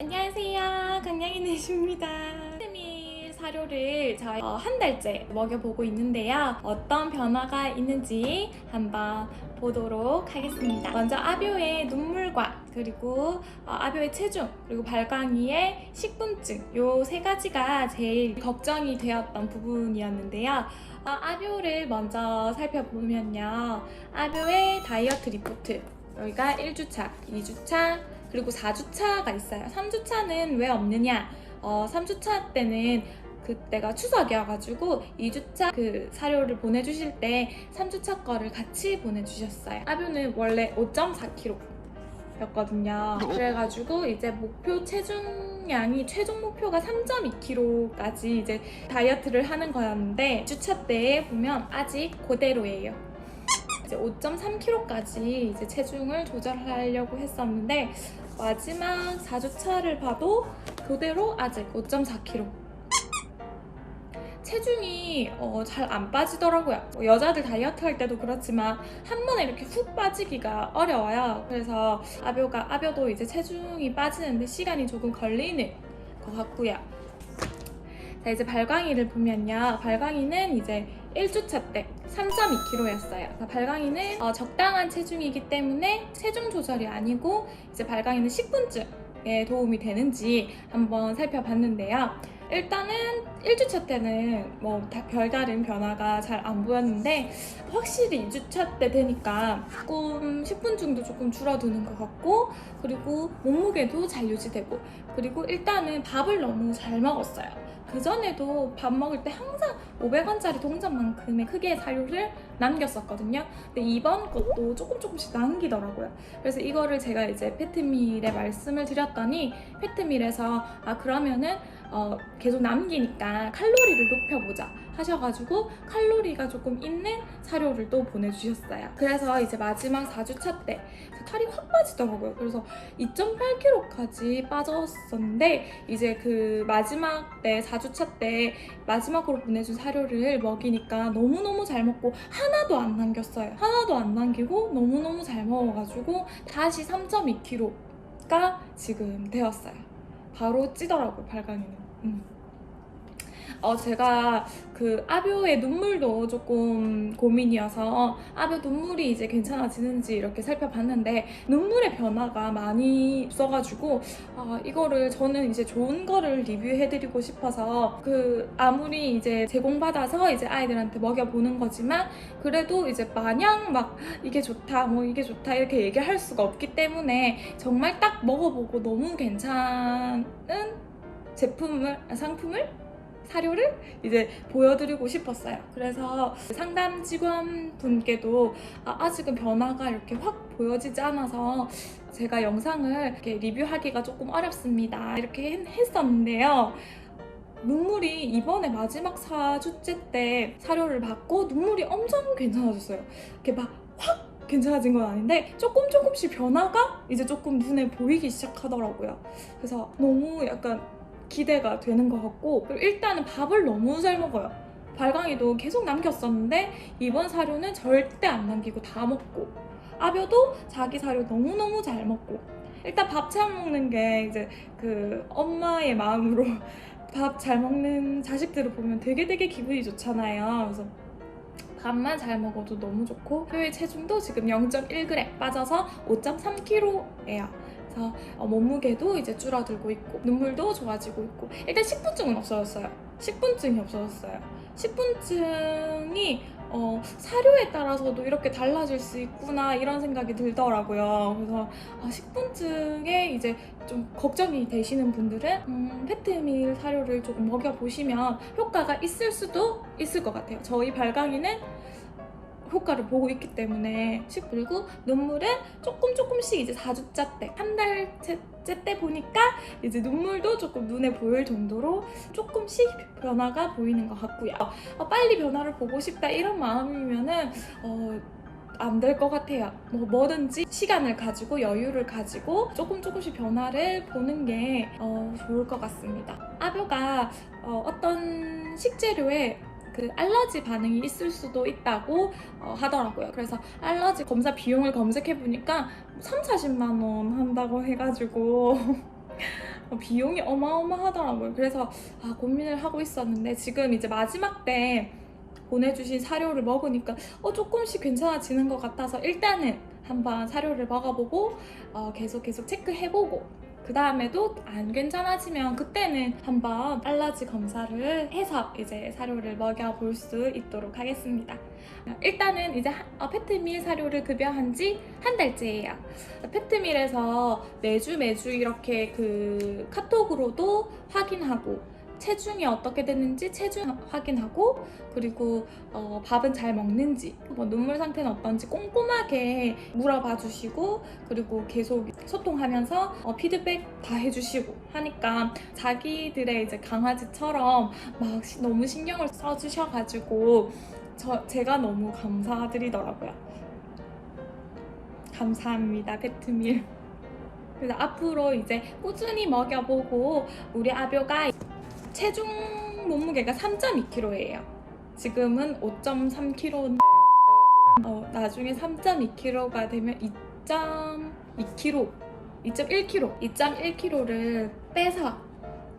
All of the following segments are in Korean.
안녕하세요. 강양이네십니다. 세밀 사료를 저희 어, 한 달째 먹여보고 있는데요. 어떤 변화가 있는지 한번 보도록 하겠습니다. 먼저 아뷰의 눈물과 그리고 어, 아뷰의 체중 그리고 발광이의 식분증 요 세 가지가 제일 걱정이 되었던 부분이었는데요. 어, 아뷰를 먼저 살펴보면요. 아뷰의 다이어트 리포트 여기가 1주차, 2주차, 그리고 4주차가 있어요. 3주차는 왜 없느냐? 어, 3주차 때는 그때가 추석이어가지고 2주차 그 사료를 보내주실 때 3주차 거를 같이 보내주셨어요. 아뷰는 원래 5.4kg 였거든요. 그래가지고 이제 목표 체중량이 최종 목표가 3.2kg까지 이제 다이어트를 하는 거였는데 주차 때에 보면 아직 그대로예요. 이제 5.3kg까지 이제 체중을 조절하려고 했었는데 마지막 4주차를 봐도 그대로 아직 5.4kg. 체중이 어, 잘 안 빠지더라고요. 뭐 여자들 다이어트 할 때도 그렇지만 한 번에 이렇게 훅 빠지기가 어려워요. 그래서 아벼가 아벼도 이제 체중이 빠지는데 시간이 조금 걸리는 것 같고요. 자 이제 발광이를 보면요. 발광이는 이제 1주차 때 3.2kg였어요. 발광이는 어, 적당한 체중이기 때문에 체중 조절이 아니고 이제 발광이는 식분증에 도움이 되는지 한번 살펴봤는데요. 일단은 1주차 때는 뭐 다- 별다른 변화가 잘 안 보였는데 확실히 2주차 때 되니까 조금 식분증도 조금 줄어드는 것 같고 그리고 몸무게도 잘 유지되고 그리고 일단은 밥을 너무 잘 먹었어요. 그전에도 밥 먹을 때 항상 500원짜리 동전만큼의 크기의 사료를 남겼었거든요. 근데 이번 것도 조금 조금씩 남기더라고요. 그래서 이거를 제가 이제 페트밀에 말씀을 드렸더니 페트밀에서 아 그러면은 어, 계속 남기니까 칼로리를 높여보자 하셔가지고 칼로리가 조금 있는 사료를 또 보내주셨어요. 그래서 이제 마지막 4주차 때 살이 확 빠지더라고요. 그래서 2.8kg까지 빠졌었는데 이제 그 마지막 때 4주차 때 마지막으로 보내준 사료를 먹이니까 너무너무 잘 먹고 하나도 안 남겼어요. 하나도 안 남기고 너무너무 잘 먹어가지고 다시 3.2kg가 지금 되었어요. 바로 찌더라고요, 발광이는. 음. 어, 제가 그 아뷰의 눈물도 조금 고민이어서 아뷰 눈물이 이제 괜찮아지는지 이렇게 살펴봤는데 눈물의 변화가 많이 있어가지고 아, 이거를 저는 이제 좋은 거를 리뷰해드리고 싶어서 그 아무리 이제 제공받아서 이제 아이들한테 먹여보는 거지만 그래도 이제 마냥 막 이게 좋다 뭐 이게 좋다 이렇게 얘기할 수가 없기 때문에 정말 딱 먹어보고 너무 괜찮은 제품을 아, 상품을 사료를 이제 보여드리고 싶었어요. 그래서 상담 직원분께도 아, 직은 변화가 이렇게 확 보여지지 않아서 제가 영상을 이렇게 리뷰하기가 조금 어렵습니다. 이렇게 했- 했었는데요. 눈물이 이번에 마지막 4주째 때 사료를 받고 눈물이 엄청 괜찮아졌어요. 이렇게 막 확 괜찮아진 건 아닌데 조금 조금씩 변화가 이제 조금 눈에 보이기 시작하더라고요. 그래서 너무 약간 기대가 되는 것 같고 그리고 일단은 밥을 너무 잘 먹어요. 발광이도 계속 남겼었는데 이번 사료는 절대 안 남기고 다 먹고 아벼도 자기 사료 너무너무 잘 먹고 일단 밥 잘 먹는 게 이제 그 엄마의 마음으로 밥 잘 먹는 자식들을 보면 되게 되게 기분이 좋잖아요. 그래서 밥만 잘 먹어도 너무 좋고 표의 체중도 지금 0.1g 빠져서 5.3kg예요. 그래서 어, 몸무게도 이제 줄어들고 있고 눈물도 좋아지고 있고 일단 식분증은 없어졌어요. 식분증이 없어졌어요. 식분증이 어, 사료에 따라서도 이렇게 달라질 수 있구나 이런 생각이 들더라고요. 그래서 아, 식분증에 이제 좀 걱정이 되시는 분들은 음, 페트밀 사료를 조금 먹여보시면 효과가 있을 수도 있을 것 같아요. 저희 발광이는 효과를 보고 있기 때문에 식 그리고 눈물은 조금 조금씩 이제 4주차 때, 한 달째 때 보니까 이제 눈물도 조금 눈에 보일 정도로 조금씩 변화가 보이는 것 같고요. 어, 빨리 변화를 보고 싶다 이런 마음이면은 어, 안될것 같아요. 뭐 뭐든지 시간을 가지고 여유를 가지고 조금 조금씩 변화를 보는 게 어, 좋을 것 같습니다. 아뷰가 어, 어떤 식재료에 그 알러지 반응이 있을 수도 있다고 어, 하더라고요. 그래서 알러지 검사 비용을 검색해 보니까 3, 40만 원 한다고 해가지고 어, 비용이 어마어마하더라고요. 그래서 아, 고민을 하고 있었는데 지금 이제 마지막 때 보내주신 사료를 먹으니까 어, 조금씩 괜찮아지는 것 같아서 일단은 한번 사료를 먹어보고 어, 계속 계속 체크해보고 그 다음에도 안 괜찮아지면 그때는 한번 알러지 검사를 해서 이제 사료를 먹여볼 수 있도록 하겠습니다. 일단은 이제 하- 어, 페트밀 사료를 급여한 지 한 달째예요. 페트밀에서 매주 매주 이렇게 그 카톡으로도 확인하고 체중이 어떻게 됐는지 체중 확인하고 그리고 어, 밥은 잘 먹는지 뭐 눈물 상태는 어떤지 꼼꼼하게 물어봐 주시고 그리고 계속 소통하면서 어, 피드백 다 해주시고 하니까 자기들의 이제 강아지처럼 막 시- 너무 신경을 써주셔가지고 저 제가 너무 감사드리더라고요. 감사합니다, 페트밀. 그래서 앞으로 이제 꾸준히 먹여보고 우리 아묘가 체중 몸무게가 3.2kg예요. 지금은 5.3kg. 어, 나중에 3.2kg가 되면 2.2kg, 2.1kg, 2.1kg를 빼서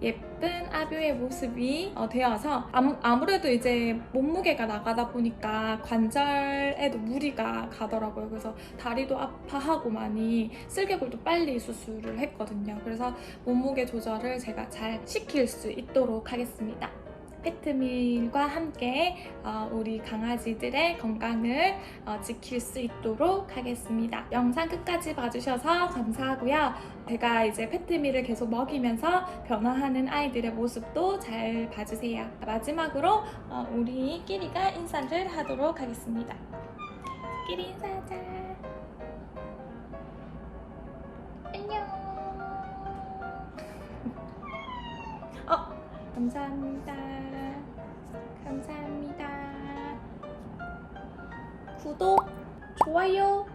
예쁜 아뷰의 모습이 어, 되어서 아무, 아무래도 이제 몸무게가 나가다 보니까 관절에도 무리가 가더라고요. 그래서 다리도 아파하고 많이 슬개골도 빨리 수술을 했거든요. 그래서 몸무게 조절을 제가 잘 시킬 수 있도록 하겠습니다. 페트밀과 함께 어, 우리 강아지들의 건강을 어, 지킬 수 있도록 하겠습니다. 영상 끝까지 봐주셔서 감사하고요. 제가 이제 페트밀을 계속 먹이면서 변화하는 아이들의 모습도 잘 봐주세요. 마지막으로 어, 우리 끼리가 인사를 하도록 하겠습니다. 끼리 인사하자. 감사합니다. 감사합니다. 구독, 좋아요,